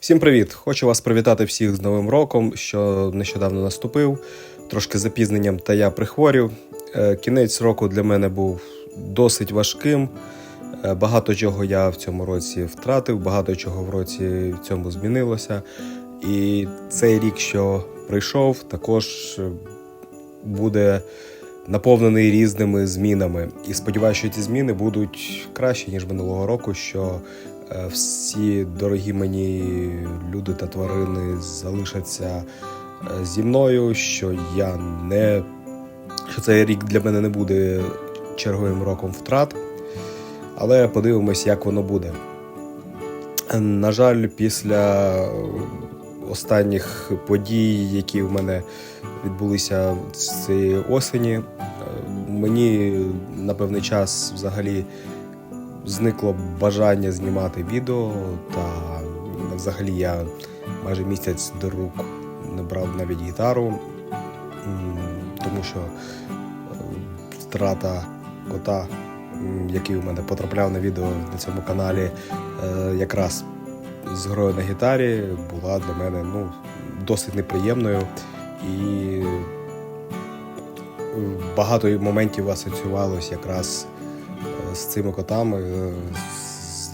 Всім привіт! Хочу вас привітати всіх з Новим роком, що нещодавно наступив. Трошки запізненням, та я прихворів. Е, Кінець року для мене був досить важким. Е, Багато чого я в цьому році втратив, багато чого в році в цьому змінилося. І цей рік, що прийшов, також е, буде наповнений різними змінами. І сподіваюся, що ці зміни будуть кращі, ніж минулого року. що е, всі дорогі мені люди та тварини залишаться е, зі мною, що я не що цей рік для мене не буде черговим роком втрат. Але подивимось, як воно буде. На жаль, після останніх подій, які в мене відбулися цієї осені, е, мені на певний час взагалі зникло бажання знімати відео, та взагалі я майже місяць до рук не брав навіть гітару, тому що е, втрата кота, який у мене потрапляв на відео на цьому каналі, е, якраз з грою на гітарі була для мене ну, досить неприємною і багато моментів асоціювалось якраз е, з цими котами, е,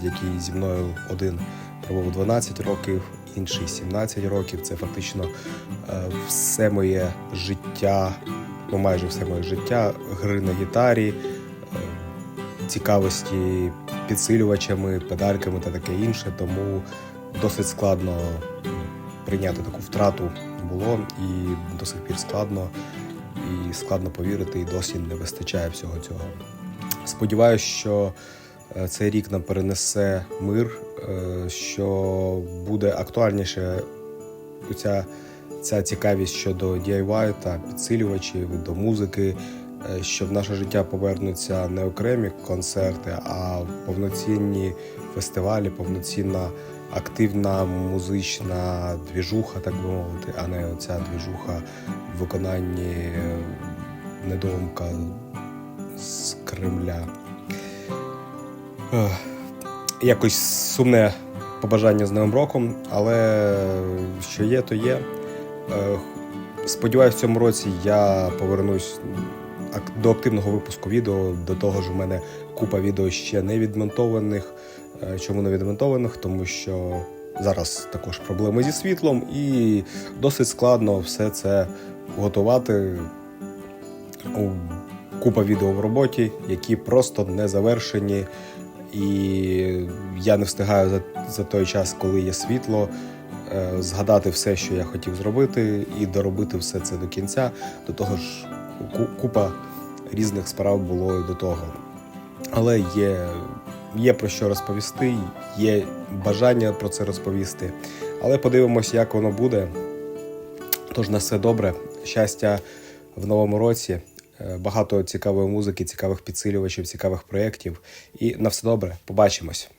які зі мною один пробув 12 років, інший 17 років. Це фактично е, все моє життя, ну майже все моє життя, гри на гітарі, цікавості підсилювачами, педальками та таке інше. Тому досить складно прийняти таку втрату було і до сих пір складно. І складно повірити, і досі не вистачає всього цього. Сподіваюсь, що е, цей рік нам перенесе мир, е, що буде актуальніше ця, ця цікавість щодо DIY та підсилювачів до музики, що в наше життя повернуться не окремі концерти, а повноцінні фестивалі, повноцінна активна музична двіжуха, так би мовити, а не оця двіжуха в виконанні е, недоумка з Кремля. Якось сумне побажання з Новим роком, але що є, то є. Е, Сподіваюсь, в цьому році я повернусь до активного випуску відео. До того ж, у мене купа відео ще не відмонтованих. Е, Чому не відмонтованих? Тому що зараз також проблеми зі світлом, і досить складно все це готувати. Купа відео в роботі, які просто не завершені. І я не встигаю за, за той час, коли є світло, згадати все, що я хотів зробити, і доробити все це до кінця. До того ж, купа різних справ було до того. Але є, є про що розповісти, є бажання про це розповісти. Але подивимось, як воно буде. Тож на все добре. Щастя в новому році. Е, Багато цікавої музики, цікавих підсилювачів, цікавих проєктів. І на все добре. Побачимось.